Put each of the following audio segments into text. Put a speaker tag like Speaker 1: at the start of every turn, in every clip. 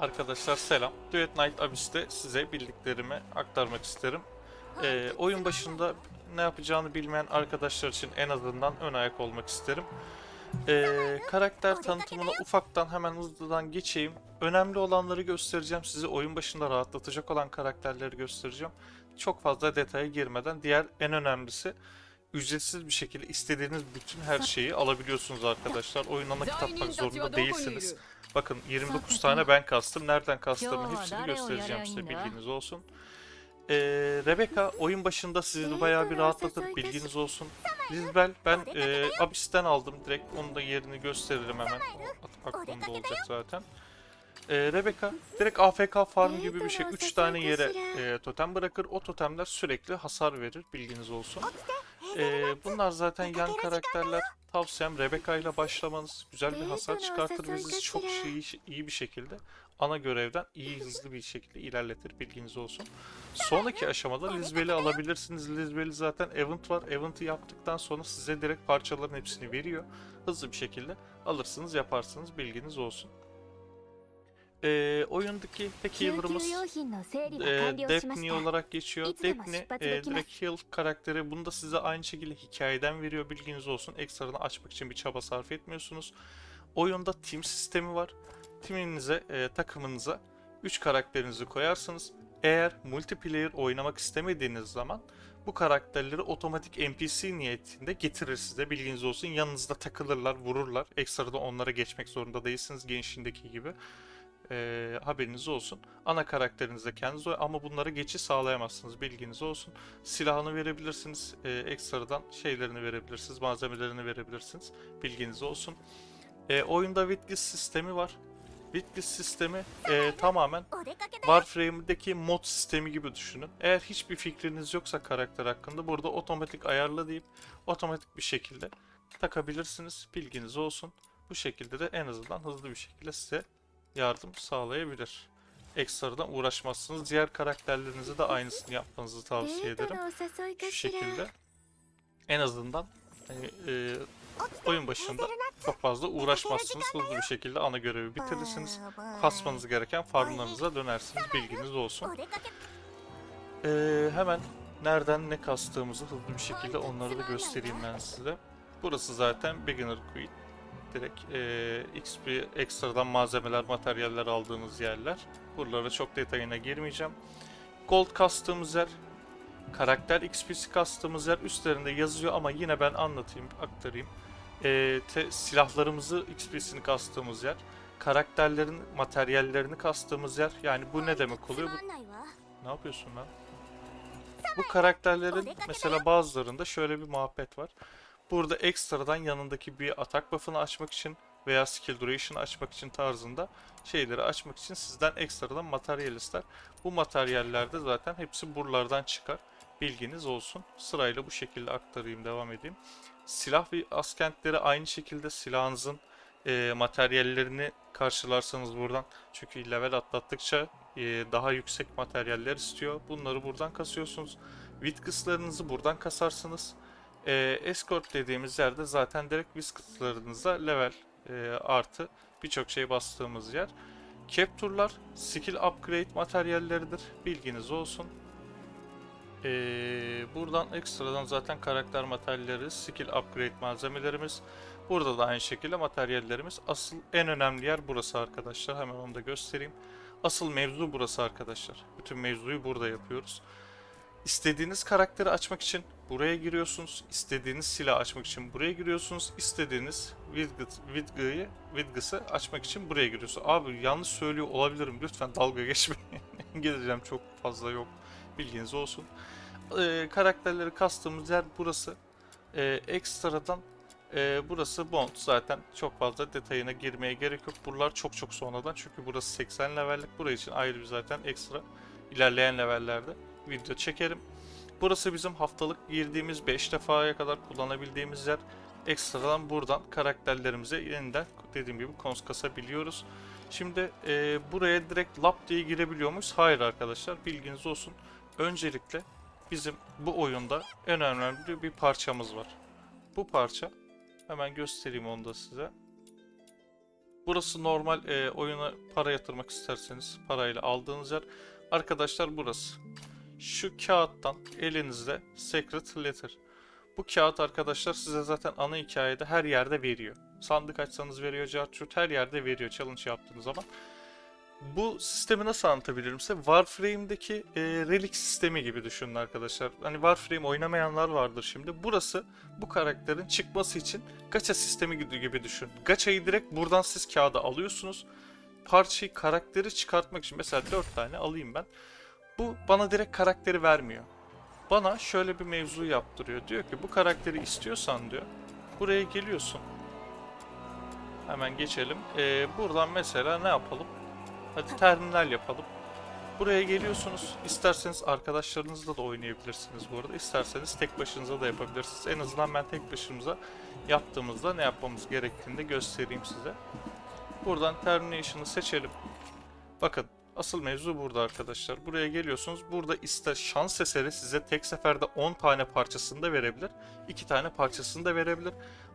Speaker 1: Arkadaşlar selam. Duet Night Abyss'te size bildiklerimi aktarmak isterim. Ee, oyun başında ne yapacağını bilmeyen arkadaşlar için en azından ön ayak olmak isterim. Ee, karakter tanıtımına ufaktan hemen hızlıdan geçeyim. Önemli olanları göstereceğim. Sizi oyun başında rahatlatacak olan karakterleri göstereceğim. Çok fazla detaya girmeden diğer en önemlisi ücretsiz bir şekilde istediğiniz bütün her şeyi alabiliyorsunuz arkadaşlar. Oyundan nakit atmak zorunda değilsiniz. Bakın 29 tane ben kastım. Nereden kastığımı hepsini göstereceğim size bilginiz olsun. Ee, Rebecca oyun başında sizi bayağı bir rahatlatır bilginiz olsun. Lisbel ben e, Abyss'ten aldım direkt onun da yerini gösteririm hemen. O aklımda olacak zaten. Ee, Rebecca direkt AFK farm gibi bir şey. 3 tane yere e, totem bırakır. O totemler sürekli hasar verir bilginiz olsun. Ee, bunlar zaten yan karakterler. Tavsiyem Rebecca ile başlamanız. Güzel bir hasar çıkartır ve sizi çok iyi, iyi bir şekilde ana görevden iyi hızlı bir şekilde ilerletir bilginiz olsun. Sonraki aşamada Lizbel'i alabilirsiniz. Lizbel'i zaten event var. Event'ı yaptıktan sonra size direkt parçaların hepsini veriyor. Hızlı bir şekilde alırsınız yaparsınız bilginiz olsun. E, oyundaki tek healer'ımız e, Daphne olarak geçiyor. Daphne e, direkt heal karakteri. Bunu da size aynı şekilde hikayeden veriyor. Bilginiz olsun. Ekstradan açmak için bir çaba sarf etmiyorsunuz. Oyunda team sistemi var. Timinize, e, ee, takımınıza 3 karakterinizi koyarsınız. Eğer multiplayer oynamak istemediğiniz zaman bu karakterleri otomatik NPC niyetinde getirir size. Bilginiz olsun yanınızda takılırlar, vururlar. Ekstrada onlara geçmek zorunda değilsiniz gençliğindeki gibi. E, haberiniz olsun. Ana karakterinizde kendiniz oy ama bunlara geçiş sağlayamazsınız. Bilginiz olsun. Silahını verebilirsiniz. E, ekstradan şeylerini verebilirsiniz. Malzemelerini verebilirsiniz. Bilginiz olsun. E, oyunda Witlist sistemi var. Witlist sistemi e, tamamen Warframe'deki mod sistemi gibi düşünün. Eğer hiçbir fikriniz yoksa karakter hakkında burada otomatik ayarla deyip otomatik bir şekilde takabilirsiniz. Bilginiz olsun. Bu şekilde de en azından hızlı bir şekilde size yardım sağlayabilir. Ekstradan uğraşmazsınız. Diğer karakterlerinize de aynısını yapmanızı tavsiye ederim. Şu şekilde. En azından hani, e, oyun başında çok fazla uğraşmazsınız. Hızlı bir şekilde ana görevi bitirirsiniz. Kasmanız gereken farmlarınıza dönersiniz. Bilginiz olsun. E, hemen nereden ne kastığımızı hızlı bir şekilde onları da göstereyim ben size. Burası zaten Beginner Queen direkt e, XP ekstradan malzemeler, materyaller aldığınız yerler. Buralara çok detayına girmeyeceğim. Gold kastığımız yer, karakter XP'si kastığımız yer üstlerinde yazıyor ama yine ben anlatayım, aktarayım. E, te, silahlarımızı XP'sini kastığımız yer, karakterlerin materyallerini kastığımız yer. Yani bu ne demek oluyor? Bu... Ne yapıyorsun lan? Bu karakterlerin mesela bazılarında şöyle bir muhabbet var. Burada ekstradan yanındaki bir atak buff'ını açmak için veya skill duration'ı açmak için tarzında şeyleri açmak için sizden ekstradan materyal ister. Bu materyaller de zaten hepsi buralardan çıkar. Bilginiz olsun. Sırayla bu şekilde aktarayım, devam edeyim. Silah ve askentleri aynı şekilde silahınızın e, materyallerini karşılarsanız buradan. Çünkü level atlattıkça e, daha yüksek materyaller istiyor. Bunları buradan kasıyorsunuz. Witkiss'larınızı buradan kasarsınız. E, escort dediğimiz yerde zaten direkt Witkiss'larınıza level e, artı birçok şey bastığımız yer. Capture'lar skill upgrade materyalleridir. Bilginiz olsun. E, buradan ekstradan zaten karakter materyalleri, skill upgrade malzemelerimiz. Burada da aynı şekilde materyallerimiz. Asıl en önemli yer burası arkadaşlar. Hemen onu da göstereyim. Asıl mevzu burası arkadaşlar. Bütün mevzuyu burada yapıyoruz. İstediğiniz karakteri açmak için buraya giriyorsunuz. İstediğiniz silah açmak için buraya giriyorsunuz. İstediğiniz Widget'ı Widget'ı açmak için buraya giriyorsunuz. Abi yanlış söylüyor olabilirim. Lütfen dalga geçmeyin. İngilizcem çok fazla yok. Bilginiz olsun. Ee, karakterleri kastığımız yer burası. Ee, ekstradan ee, burası Bond. Zaten çok fazla detayına girmeye gerek yok. Buralar çok çok sonradan. Çünkü burası 80 levellik. Burası için ayrı bir zaten ekstra ilerleyen levellerde video çekerim. Burası bizim haftalık girdiğimiz 5 defaya kadar kullanabildiğimiz yer. Ekstradan buradan karakterlerimize yeniden dediğim gibi kons kasabiliyoruz. Şimdi e, buraya direkt lap diye girebiliyor muyuz? Hayır arkadaşlar bilginiz olsun. Öncelikle bizim bu oyunda en önemli bir parçamız var. Bu parça Hemen göstereyim onu da size. Burası normal e, oyuna para yatırmak isterseniz parayla aldığınız yer. Arkadaşlar burası. Şu kağıttan elinizde Secret Letter. Bu kağıt arkadaşlar size zaten ana hikayede her yerde veriyor. Sandık açsanız veriyor, cartçurt her yerde veriyor challenge yaptığınız zaman. Bu sistemi nasıl anlatabilirim size? Warframe'deki e, relic sistemi gibi düşünün arkadaşlar. Hani Warframe oynamayanlar vardır şimdi. Burası bu karakterin çıkması için gacha sistemi gibi düşün. Gacha'yı direkt buradan siz kağıda alıyorsunuz. Parçayı, karakteri çıkartmak için mesela 4 tane alayım ben. Bu bana direkt karakteri vermiyor. Bana şöyle bir mevzu yaptırıyor. Diyor ki bu karakteri istiyorsan diyor. Buraya geliyorsun. Hemen geçelim. Ee, buradan mesela ne yapalım? Hadi terminal yapalım. Buraya geliyorsunuz. İsterseniz arkadaşlarınızla da oynayabilirsiniz bu arada. İsterseniz tek başınıza da yapabilirsiniz. En azından ben tek başımıza yaptığımızda ne yapmamız gerektiğini de göstereyim size. Buradan Termination'ı seçelim. Bakın asıl mevzu burada arkadaşlar. Buraya geliyorsunuz. Burada ister şans eseri size tek seferde 10 tane parçasını da verebilir. 2 tane parçasını da verebilir.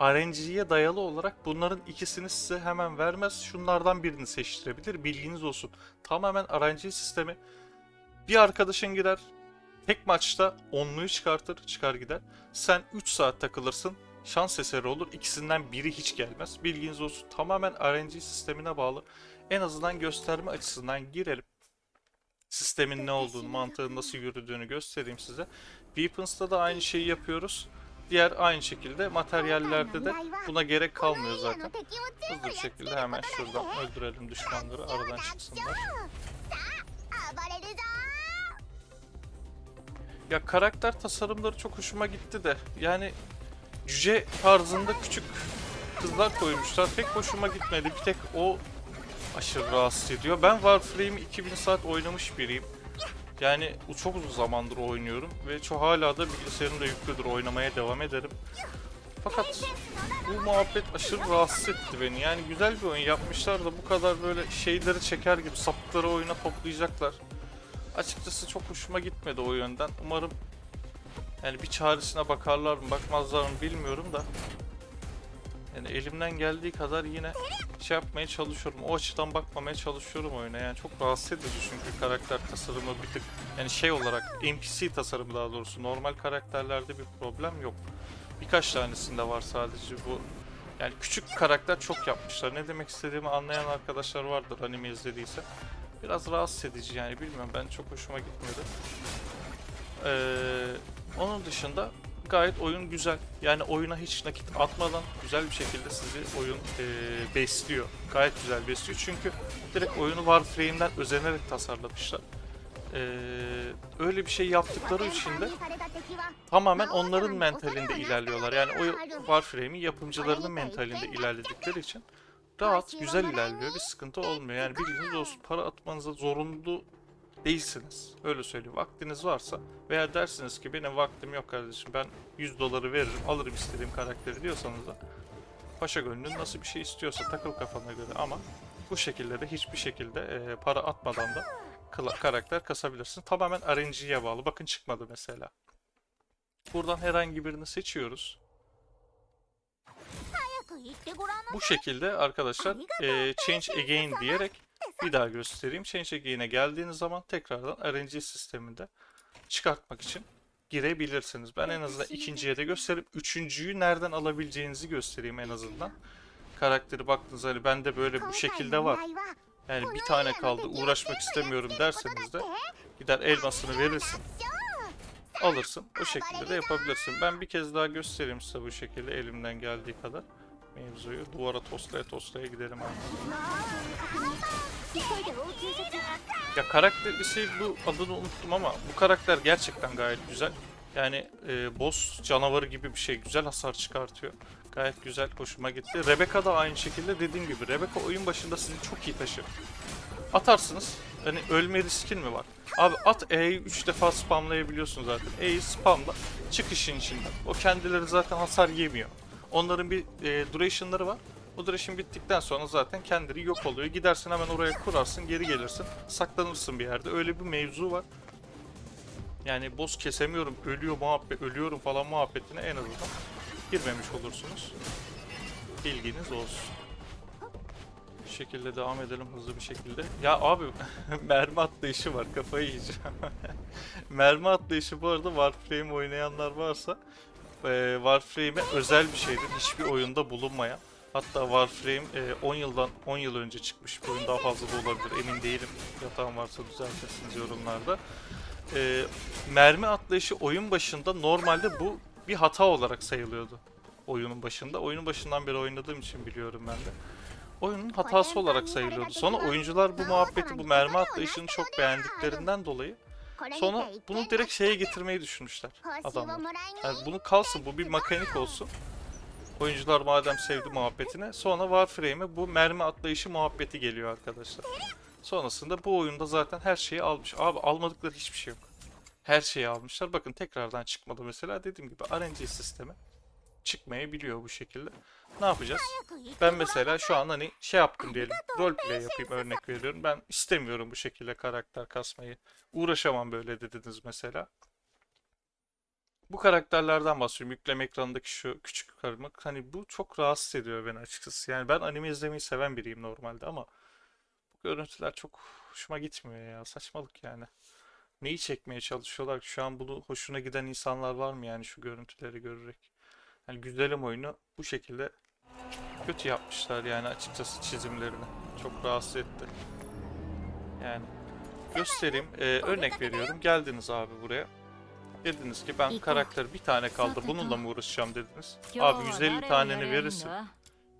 Speaker 1: RNG'ye dayalı olarak bunların ikisini size hemen vermez. Şunlardan birini seçtirebilir. Bilginiz olsun. Tamamen RNG sistemi. Bir arkadaşın girer. Tek maçta onluyu çıkartır. Çıkar gider. Sen 3 saat takılırsın. Şans eseri olur. İkisinden biri hiç gelmez. Bilginiz olsun. Tamamen RNG sistemine bağlı. En azından gösterme açısından girelim. Sistemin ne olduğunu, mantığın nasıl yürüdüğünü göstereyim size. Weapons'ta da aynı şeyi yapıyoruz. Diğer aynı şekilde materyallerde de buna gerek kalmıyor zaten. Hızlı bir şekilde hemen şuradan öldürelim düşmanları aradan çıksınlar. Ya karakter tasarımları çok hoşuma gitti de yani cüce tarzında küçük kızlar koymuşlar. Pek hoşuma gitmedi. Bir tek o aşırı rahatsız ediyor. Ben Warframe'i 2000 saat oynamış biriyim. Yani çok uzun zamandır oynuyorum ve çok hala da bilgisayarımda yüklüdür oynamaya devam ederim. Fakat bu muhabbet aşırı rahatsız etti beni. Yani güzel bir oyun yapmışlar da bu kadar böyle şeyleri çeker gibi sapıkları oyuna toplayacaklar. Açıkçası çok hoşuma gitmedi o yönden. Umarım yani bir çaresine bakarlar mı bakmazlar mı bilmiyorum da. Yani elimden geldiği kadar yine şey yapmaya çalışıyorum. O açıdan bakmamaya çalışıyorum oyuna. Yani çok rahatsız edici çünkü karakter tasarımı bir tık yani şey olarak NPC tasarımı daha doğrusu normal karakterlerde bir problem yok. Birkaç tanesinde var sadece bu. Yani küçük karakter çok yapmışlar. Ne demek istediğimi anlayan arkadaşlar vardır anime izlediyse. Biraz rahatsız edici yani bilmiyorum ben çok hoşuma gitmedi. Ee, onun dışında gayet oyun güzel. Yani oyuna hiç nakit atmadan güzel bir şekilde sizi oyun e, besliyor. Gayet güzel besliyor çünkü direkt oyunu Warframe'den özenerek tasarlamışlar. Ee, öyle bir şey yaptıkları için de tamamen onların mentalinde ilerliyorlar. Yani o Warframe'in yapımcılarının mentalinde ilerledikleri için rahat, güzel ilerliyor. Bir sıkıntı olmuyor. Yani bilginiz olsun para atmanıza zorunlu değilsiniz. Öyle söyleyeyim. Vaktiniz varsa veya dersiniz ki benim vaktim yok kardeşim ben 100 doları veririm alırım istediğim karakteri diyorsanız da paşa gönlün nasıl bir şey istiyorsa takıl kafana göre ama bu şekilde de hiçbir şekilde e, para atmadan da karakter kasabilirsin. Tamamen RNG'ye bağlı. Bakın çıkmadı mesela. Buradan herhangi birini seçiyoruz. Bu şekilde arkadaşlar e, Change Again diyerek bir daha göstereyim. Change Again'e geldiğiniz zaman tekrardan RNG sisteminde çıkartmak için girebilirsiniz. Ben en azından ikinciye de gösterip üçüncüyü nereden alabileceğinizi göstereyim en azından. Karakteri baktığınız hani bende böyle bu şekilde var. Yani bir tane kaldı uğraşmak istemiyorum derseniz de gider elmasını verirsin. Alırsın. O şekilde de yapabilirsin. Ben bir kez daha göstereyim size bu şekilde elimden geldiği kadar mevzuyu. Duvara toslaya toslaya gidelim abi. Ya karakter bir şey bu adını unuttum ama bu karakter gerçekten gayet güzel. Yani e, boss canavarı gibi bir şey. Güzel hasar çıkartıyor. Gayet güzel. Hoşuma gitti. Rebecca da aynı şekilde dediğim gibi. Rebecca oyun başında sizi çok iyi taşır. Atarsınız. Hani ölme riskin mi var? Abi at E'yi 3 defa spamlayabiliyorsun zaten. E'yi spamla. Çık işin içinden. O kendileri zaten hasar yemiyor. Onların bir e, duration'ları var. O duration bittikten sonra zaten kendileri yok oluyor. Gidersin hemen oraya kurarsın, geri gelirsin. Saklanırsın bir yerde. Öyle bir mevzu var. Yani boss kesemiyorum, ölüyor muhabbet, ölüyorum falan muhabbetine en azından girmemiş olursunuz. Bilginiz olsun. Şu şekilde devam edelim hızlı bir şekilde. Ya abi mermi atlayışı var kafayı yiyeceğim. mermi atlayışı bu arada Warframe oynayanlar varsa e, Warframe'e özel bir şeydir. Hiçbir oyunda bulunmayan. Hatta Warframe e, 10 yıldan 10 yıl önce çıkmış bir oyun daha fazla da olabilir emin değilim. Yatağım varsa düzeltirsiniz yorumlarda. E, mermi atlayışı oyun başında normalde bu bir hata olarak sayılıyordu. Oyunun başında. Oyunun başından beri oynadığım için biliyorum ben de. Oyunun hatası olarak sayılıyordu. Sonra oyuncular bu muhabbeti, bu mermi atlayışını çok beğendiklerinden dolayı sonra bunu direkt şeye getirmeyi düşünmüşler adamlar. Yani bunu kalsın, bu bir mekanik olsun. Oyuncular madem sevdi muhabbetine, sonra Warframe'e bu mermi atlayışı muhabbeti geliyor arkadaşlar. Sonrasında bu oyunda zaten her şeyi almış. Abi almadıkları hiçbir şey yok. Her şeyi almışlar. Bakın tekrardan çıkmadı mesela. Dediğim gibi RNG sistemi çıkmayabiliyor bu şekilde. Ne yapacağız? Ben mesela şu an hani şey yaptım diyelim. Roleplay yapayım örnek veriyorum. Ben istemiyorum bu şekilde karakter kasmayı. Uğraşamam böyle dediniz mesela. Bu karakterlerden bahsediyorum. Yükleme ekranındaki şu küçük karmak. Hani bu çok rahatsız ediyor beni açıkçası. Yani ben anime izlemeyi seven biriyim normalde ama bu görüntüler çok hoşuma gitmiyor ya. Saçmalık yani. Neyi çekmeye çalışıyorlar? Şu an bunu hoşuna giden insanlar var mı yani şu görüntüleri görerek? Yani güzelim oyunu bu şekilde kötü yapmışlar yani açıkçası çizimlerini. Çok rahatsız etti. Yani göstereyim. Ee, örnek veriyorum. Geldiniz abi buraya. Dediniz ki ben karakter bir tane kaldı. Bununla mı uğraşacağım dediniz. Abi 150 taneni verirsin.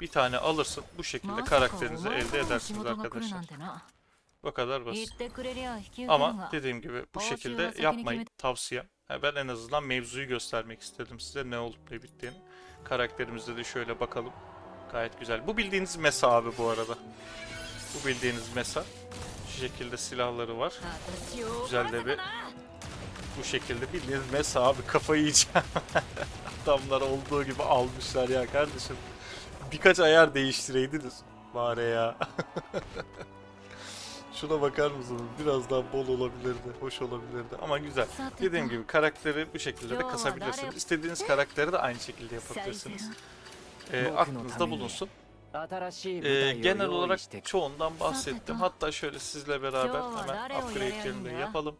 Speaker 1: Bir tane alırsın. Bu şekilde karakterinizi elde edersiniz arkadaşlar. Bu kadar basit. Ama dediğim gibi bu şekilde yapmayın. Tavsiyem. Ha, Ben en azından mevzuyu göstermek istedim size ne olup ne bittiğini. Karakterimizde de şöyle bakalım. Gayet güzel. Bu bildiğiniz Mesa abi bu arada. Bu bildiğiniz Mesa. Şu şekilde silahları var. Güzel de bir bu şekilde bildiğiniz Mesa abi kafayı yiyeceğim. Adamlar olduğu gibi almışlar ya kardeşim. Birkaç ayar değiştireydiniz bari ya. Şuna bakar mısınız? Biraz daha bol olabilirdi, hoş olabilirdi ama güzel. Dediğim gibi karakteri bu şekilde de kasabilirsiniz. İstediğiniz karakteri de aynı şekilde yapabilirsiniz. Ee, aklınızda bulunsun. Ee, genel olarak çoğundan bahsettim. Hatta şöyle sizle beraber hemen upgrade'lerini de yapalım.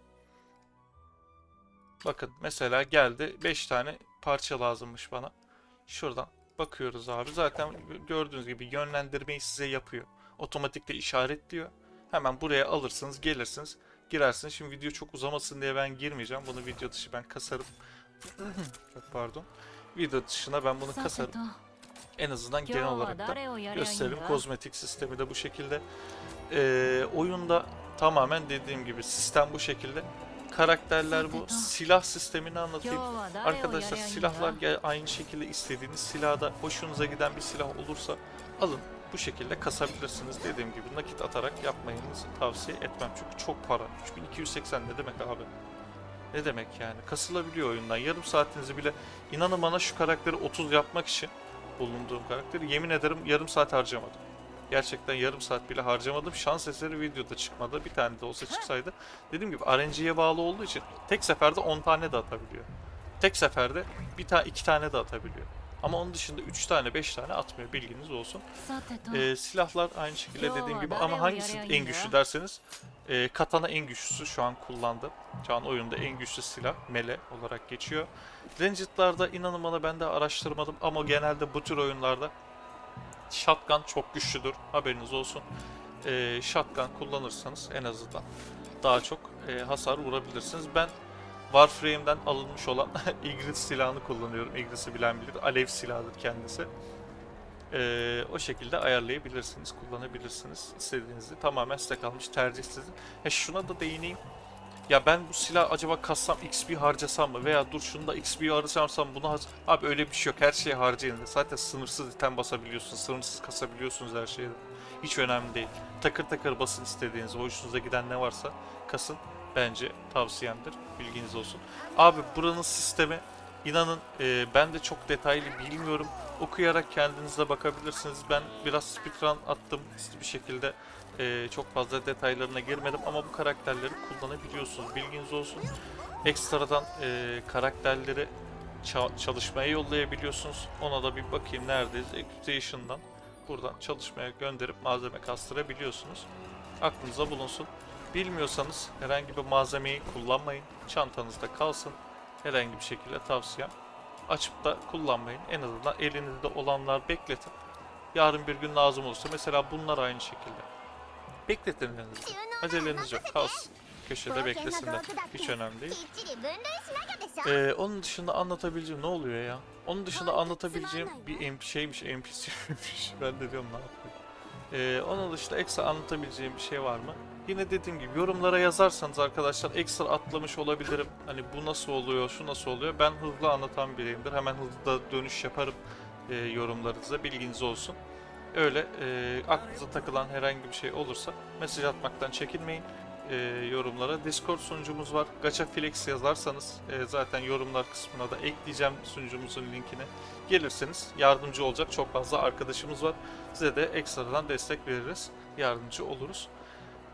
Speaker 1: Bakın mesela geldi 5 tane parça lazımmış bana. Şuradan bakıyoruz abi. Zaten gördüğünüz gibi yönlendirmeyi size yapıyor. Otomatikte işaretliyor. Hemen buraya alırsınız, gelirsiniz, girersiniz. Şimdi video çok uzamasın diye ben girmeyeceğim. Bunu video dışı ben kasarım. Çok pardon. Video dışına ben bunu kasarım. En azından genel olarak da gösterim. Kozmetik sistemi de bu şekilde. Ee, oyunda tamamen dediğim gibi sistem bu şekilde. Karakterler bu. Silah sistemini anlatayım. Arkadaşlar silahlar aynı şekilde istediğiniz silahda hoşunuza giden bir silah olursa alın. Bu şekilde kasabilirsiniz. Dediğim gibi nakit atarak yapmayınızı tavsiye etmem. Çünkü çok para. 3280 ne demek abi? Ne demek yani? Kasılabiliyor oyundan. Yarım saatinizi bile inanın bana şu karakteri 30 yapmak için bulunduğum karakteri yemin ederim yarım saat harcamadım. Gerçekten yarım saat bile harcamadım. Şans eseri videoda çıkmadı. Bir tane de olsa çıksaydı. Dediğim gibi RNG'ye bağlı olduğu için tek seferde 10 tane de atabiliyor. Tek seferde bir tane iki tane de atabiliyor. Ama onun dışında 3 tane 5 tane atmıyor bilginiz olsun. Ee, silahlar aynı şekilde dediğim gibi ama hangisi en güçlü derseniz e, katana en güçlüsü şu an kullandı. Şu an oyunda en güçlü silah mele olarak geçiyor. Ranged'larda inanın bana ben de araştırmadım ama genelde bu tür oyunlarda shotgun çok güçlüdür. Haberiniz olsun. Ee, shotgun kullanırsanız en azından daha çok e, hasar vurabilirsiniz. Ben Warframe'den alınmış olan Igris silahını kullanıyorum. Igris'i bilen bilir. Alev silahıdır kendisi. Ee, o şekilde ayarlayabilirsiniz, kullanabilirsiniz istediğinizi. Tamamen size kalmış tercih sizin. He şuna da değineyim. Ya ben bu silah acaba kassam XP harcasam mı? Veya dur şunu da XP harcasam bunu har- Abi öyle bir şey yok. Her şeye harcayın. Zaten sınırsız item basabiliyorsunuz. Sınırsız kasabiliyorsunuz her şeyi. Hiç önemli değil. Takır takır basın istediğiniz. Hoşunuza giden ne varsa kasın. Bence tavsiyemdir. Bilginiz olsun. Abi buranın sistemi inanın e, ben de çok detaylı bilmiyorum. Okuyarak kendinize bakabilirsiniz. Ben biraz speedrun attım bir şekilde. e, çok fazla detaylarına girmedim ama bu karakterleri kullanabiliyorsunuz. Bilginiz olsun. Ekstradan e, karakterleri ça- çalışmaya yollayabiliyorsunuz. Ona da bir bakayım neredeyiz. Activation'dan buradan çalışmaya gönderip malzeme kastırabiliyorsunuz. Aklınıza bulunsun. Bilmiyorsanız herhangi bir malzemeyi kullanmayın. Çantanızda kalsın. Herhangi bir şekilde tavsiyem. Açıp da kullanmayın. En azından elinizde olanlar bekletin. Yarın bir gün lazım olursa mesela bunlar aynı şekilde. Bekletin elinizde. Aceleniz yok. Kalsın. Köşede beklesinler. Hiç önemli değil. Ee, onun dışında anlatabileceğim ne oluyor ya? Onun dışında anlatabileceğim bir MP şeymiş, NPC'miş. ben de diyorum ne yapayım. Ee, onun dışında ekstra anlatabileceğim bir şey var mı? Yine dediğim gibi yorumlara yazarsanız arkadaşlar ekstra atlamış olabilirim. Hani bu nasıl oluyor, şu nasıl oluyor. Ben hızlı anlatan biriyimdir. Hemen hızlı da dönüş yaparım e, yorumlarınıza. Bilginiz olsun. Öyle e, aklınıza takılan herhangi bir şey olursa mesaj atmaktan çekinmeyin e, yorumlara. Discord sunucumuz var. Gacha Flex yazarsanız e, zaten yorumlar kısmına da ekleyeceğim sunucumuzun linkini. Gelirseniz yardımcı olacak çok fazla arkadaşımız var. Size de ekstradan destek veririz. Yardımcı oluruz.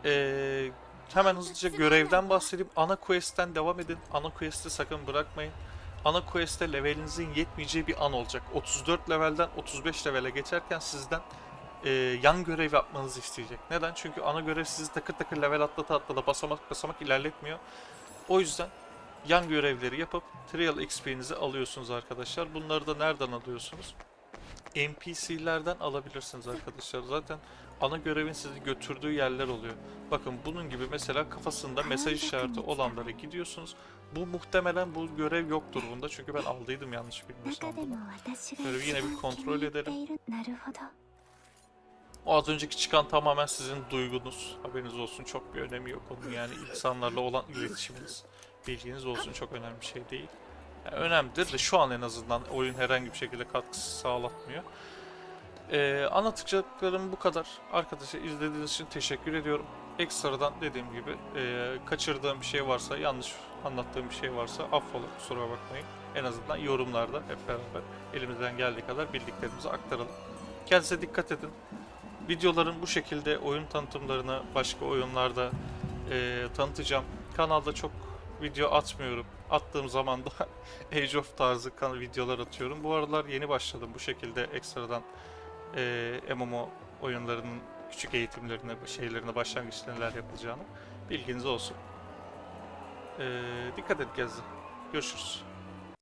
Speaker 1: E, hemen hızlıca görevden bahsedeyim. Ana quest'ten devam edin. Ana quest'i sakın bırakmayın. Ana quest'te levelinizin yetmeyeceği bir an olacak. 34 levelden 35 levele geçerken sizden e, yan görev yapmanızı isteyecek. Neden? Çünkü ana görev sizi takır takır level atlata atlata basamak basamak ilerletmiyor. O yüzden yan görevleri yapıp trial XP'nizi alıyorsunuz arkadaşlar. Bunları da nereden alıyorsunuz? NPC'lerden alabilirsiniz arkadaşlar. Zaten ana görevin sizi götürdüğü yerler oluyor. Bakın bunun gibi mesela kafasında mesaj işareti olanlara gidiyorsunuz. Bu muhtemelen bu görev yoktur bunda çünkü ben aldıydım yanlış bilmiyorsam bunu. Görevi yine bir kontrol
Speaker 2: ederim.
Speaker 1: O az önceki çıkan tamamen sizin duygunuz. Haberiniz olsun çok bir önemi yok onun yani insanlarla olan iletişiminiz. Bilginiz olsun çok önemli bir şey değil. Yani önemlidir de şu an en azından oyun herhangi bir şekilde katkısı sağlatmıyor. Ee, anlatacaklarım bu kadar. Arkadaşlar izlediğiniz için teşekkür ediyorum. Ekstradan dediğim gibi e, kaçırdığım bir şey varsa, yanlış anlattığım bir şey varsa affola kusura bakmayın. En azından yorumlarda hep beraber elimizden geldiği kadar bildiklerimizi aktaralım. Kendinize dikkat edin videoların bu şekilde oyun tanıtımlarını başka oyunlarda e, tanıtacağım. Kanalda çok video atmıyorum. Attığım zaman da Age of tarzı videolar atıyorum. Bu aralar yeni başladım bu şekilde ekstradan e, MMO oyunlarının küçük eğitimlerine, şeylerine, başlangıç neler yapılacağını bilginiz olsun. E, dikkat et Gezdi. Görüşürüz.